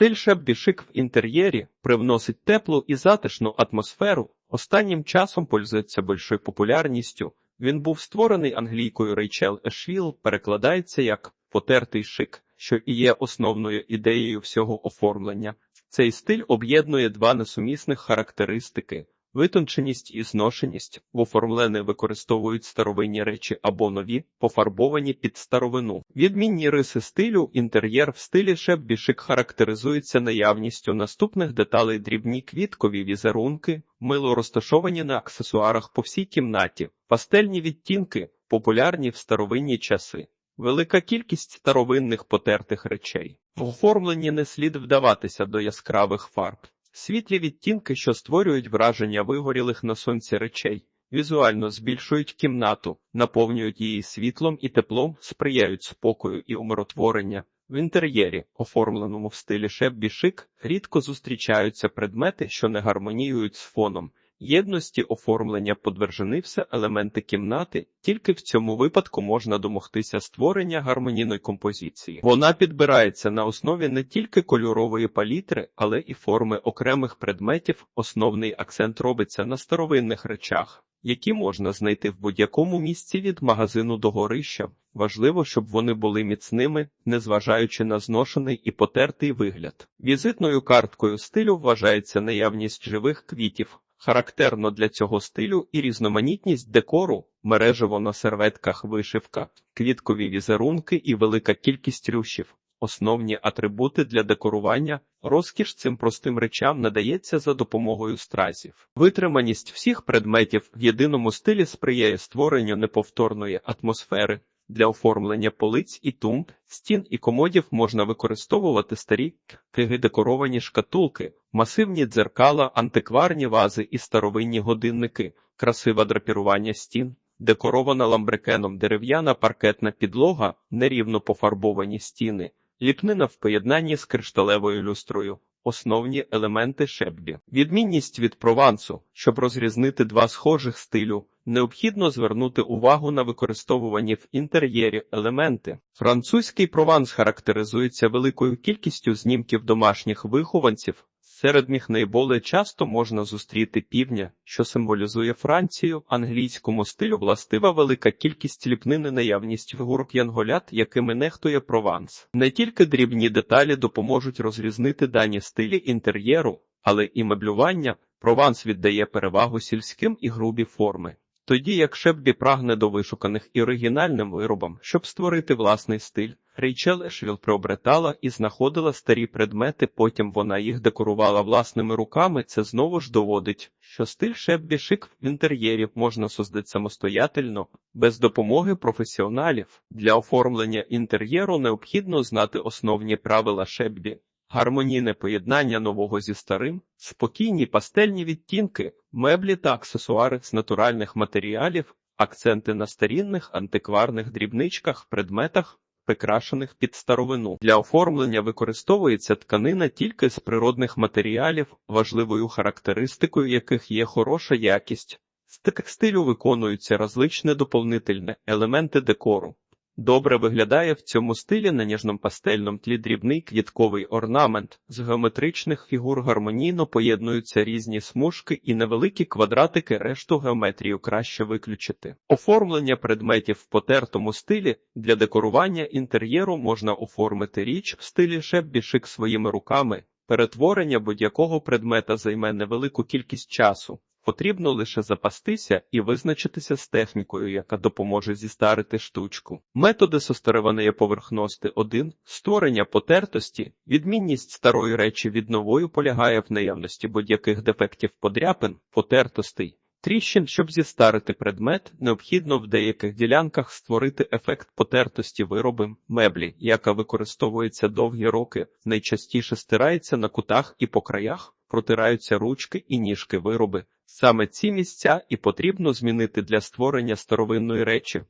Стиль шеббішик в інтер'єрі привносить теплу і затишну атмосферу. Останнім часом пользується більшою популярністю. Він був створений англійкою Рейчел Ешвіл, перекладається як потертий шик, що і є основною ідеєю всього оформлення. Цей стиль об'єднує два несумісних характеристики. Витонченість і зношеність в оформленні використовують старовинні речі або нові, пофарбовані під старовину. Відмінні риси стилю, інтер'єр в стилі шеббішик характеризується наявністю наступних деталей дрібні квіткові візерунки, мило розташовані на аксесуарах по всій кімнаті, пастельні відтінки, популярні в старовинні часи. Велика кількість старовинних потертих речей. В оформленні не слід вдаватися до яскравих фарб. Світлі відтінки, що створюють враження вигорілих на сонці речей, візуально збільшують кімнату, наповнюють її світлом і теплом, сприяють спокою і умиротворення. В інтер'єрі, оформленому в стилі шеббі-шик, рідко зустрічаються предмети, що не гармоніюють з фоном. Єдності оформлення подвержені все елементи кімнати, тільки в цьому випадку можна домогтися створення гармонійної композиції. Вона підбирається на основі не тільки кольорової палітри, але і форми окремих предметів. Основний акцент робиться на старовинних речах, які можна знайти в будь-якому місці від магазину до горища. Важливо, щоб вони були міцними, незважаючи на зношений і потертий вигляд. Візитною карткою стилю вважається наявність живих квітів. Характерно для цього стилю і різноманітність декору, мережево на серветках вишивка, квіткові візерунки і велика кількість рющів. Основні атрибути для декорування, розкіш цим простим речам надається за допомогою стразів. Витриманість всіх предметів в єдиному стилі сприяє створенню неповторної атмосфери. Для оформлення полиць і тумб, стін і комодів можна використовувати старі киги декоровані шкатулки, масивні дзеркала, антикварні вази і старовинні годинники, красиве драпірування стін, декорована ламбрекеном дерев'яна паркетна підлога, нерівно пофарбовані стіни, ліпнина в поєднанні з кришталевою люстрою. Основні елементи шеббі. Відмінність від провансу, щоб розрізнити два схожих стилю, необхідно звернути увагу на використовувані в інтер'єрі елементи. Французький прованс характеризується великою кількістю знімків домашніх вихованців. Серед них найболее часто можна зустріти півня, що символізує Францію, англійському стилю властива велика кількість ліпнини наявність фігурок янголят, якими нехтує прованс. Не тільки дрібні деталі допоможуть розрізнити дані стилі інтер'єру, але і меблювання. Прованс віддає перевагу сільським і грубі форми. Тоді як Шеббі прагне до вишуканих і оригінальним виробам, щоб створити власний стиль, Рейчел Ешвіл приобретала і знаходила старі предмети, потім вона їх декорувала власними руками. Це знову ж доводить, що стиль Шеббі шик в інтер'єрі можна создати самостоятельно, без допомоги професіоналів. Для оформлення інтер'єру необхідно знати основні правила Шеббі. Гармонійне поєднання нового зі старим, спокійні пастельні відтінки, меблі та аксесуари з натуральних матеріалів, акценти на старінних антикварних дрібничках, предметах, прикрашених під старовину. Для оформлення використовується тканина тільки з природних матеріалів, важливою характеристикою яких є хороша якість. З текстилю виконуються различні доповнительні елементи декору. Добре виглядає в цьому стилі на ніжному пастельному тлі дрібний квітковий орнамент. З геометричних фігур гармонійно поєднуються різні смужки і невеликі квадратики, решту геометрію краще виключити. Оформлення предметів в потертому стилі для декорування інтер'єру можна оформити річ в стилі шеббішик своїми руками. Перетворення будь-якого предмета займе невелику кількість часу. Потрібно лише запастися і визначитися з технікою, яка допоможе зістарити штучку. Методи состареваної поверхності 1. Створення потертості. Відмінність старої речі від нової полягає в наявності будь-яких дефектів подряпин, потертостей. Тріщин, щоб зістарити предмет, необхідно в деяких ділянках створити ефект потертості вироби, меблі, яка використовується довгі роки, найчастіше стирається на кутах і по краях, протираються ручки і ніжки вироби. Саме ці місця і потрібно змінити для створення старовинної речі.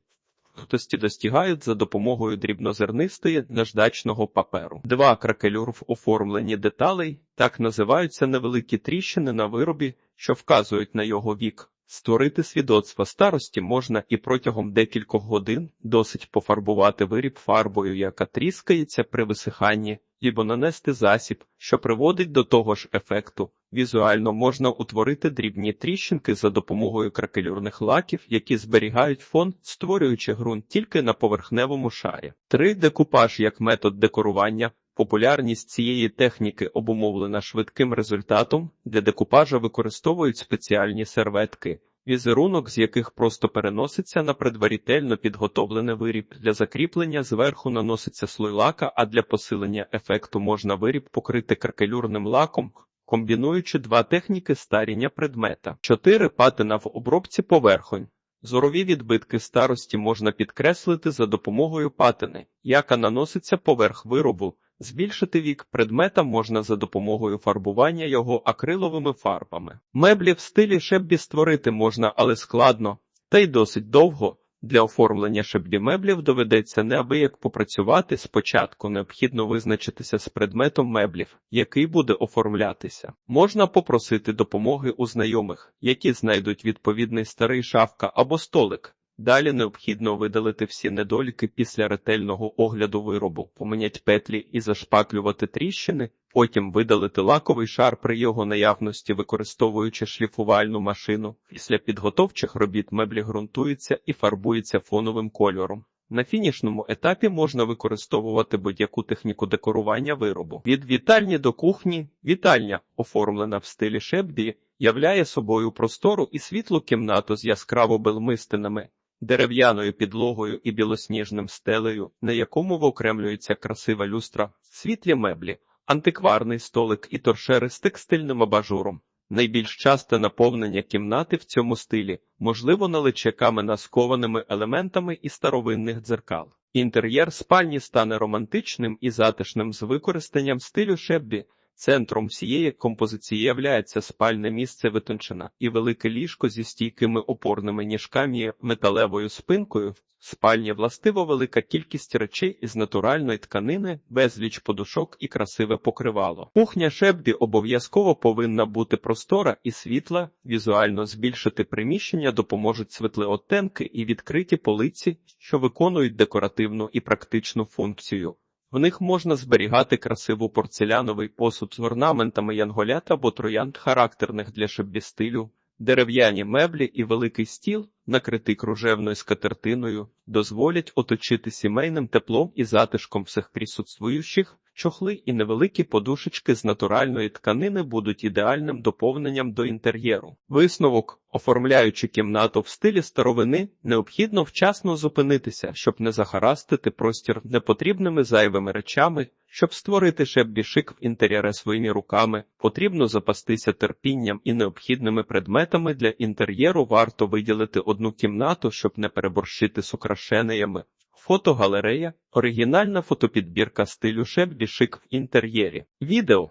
Тості достигають за допомогою дрібнозернистої наждачного паперу. Два кракелюр в оформленні деталей так називаються невеликі тріщини на виробі, що вказують на його вік. Створити свідоцтво старості можна і протягом декількох годин досить пофарбувати виріб фарбою, яка тріскається при висиханні, або нанести засіб, що приводить до того ж ефекту. Візуально можна утворити дрібні тріщинки за допомогою кракелюрних лаків, які зберігають фон, створюючи ґрунт тільки на поверхневому шарі. 3D-купаж як метод декорування. Популярність цієї техніки обумовлена швидким результатом. Для декупажа використовують спеціальні серветки, візерунок з яких просто переноситься на предварительно підготовлений виріб. Для закріплення зверху наноситься слой лака, а для посилення ефекту можна виріб покрити кракелюрним лаком, комбінуючи два техніки старіння предмета. 4. Патина в обробці поверхонь. Зорові відбитки старості можна підкреслити за допомогою патини, яка наноситься поверх виробу. Збільшити вік предмета можна за допомогою фарбування його акриловими фарбами. Меблі в стилі шеббі створити можна, але складно, та й досить довго. Для оформлення шаблі-меблів доведеться неабияк попрацювати. Спочатку необхідно визначитися з предметом меблів, який буде оформлятися. Можна попросити допомоги у знайомих, які знайдуть відповідний старий шафка або столик. Далі необхідно видалити всі недоліки після ретельного огляду виробу, помінять петлі і зашпаклювати тріщини, потім видалити лаковий шар при його наявності, використовуючи шліфувальну машину. Після підготовчих робіт меблі ґрунтуються і фарбуються фоновим кольором. На фінішному етапі можна використовувати будь-яку техніку декорування виробу. Від вітальні до кухні вітальня, оформлена в стилі шеббі, являє собою простору і світлу кімнату з яскраво белмистинами дерев'яною підлогою і білосніжним стелею, на якому вокремлюється красива люстра, світлі меблі, антикварний столик і торшери з текстильним абажуром. Найбільш часте наповнення кімнати в цьому стилі, можливо, наличе камена з кованими елементами і старовинних дзеркал. Інтер'єр спальні стане романтичним і затишним з використанням стилю шеббі. Центром всієї композиції являється спальне місце витончена і велике ліжко зі стійкими опорними ніжками і металевою спинкою. Спальні властиво велика кількість речей із натуральної тканини, безліч подушок і красиве покривало. Кухня шеббі обов'язково повинна бути простора і світла, візуально збільшити приміщення допоможуть світлі оттенки і відкриті полиці, що виконують декоративну і практичну функцію. В них можна зберігати красиву порцеляновий посуд з орнаментами янголят або троянд характерних для стилю, дерев'яні меблі і великий стіл, накритий кружевною скатертиною, дозволять оточити сімейним теплом і затишком всіх присутствуючих. Чохли і невеликі подушечки з натуральної тканини будуть ідеальним доповненням до інтер'єру. Висновок, оформляючи кімнату в стилі старовини, необхідно вчасно зупинитися, щоб не захарастити простір непотрібними зайвими речами. Щоб створити шеббі шик в інтер'єре своїми руками, потрібно запастися терпінням і необхідними предметами для інтер'єру. Варто виділити одну кімнату, щоб не переборщити з украшеннями. Фотогалерея оригінальна фотопідбірка стилю шеббі шик в інтер'єрі. Відео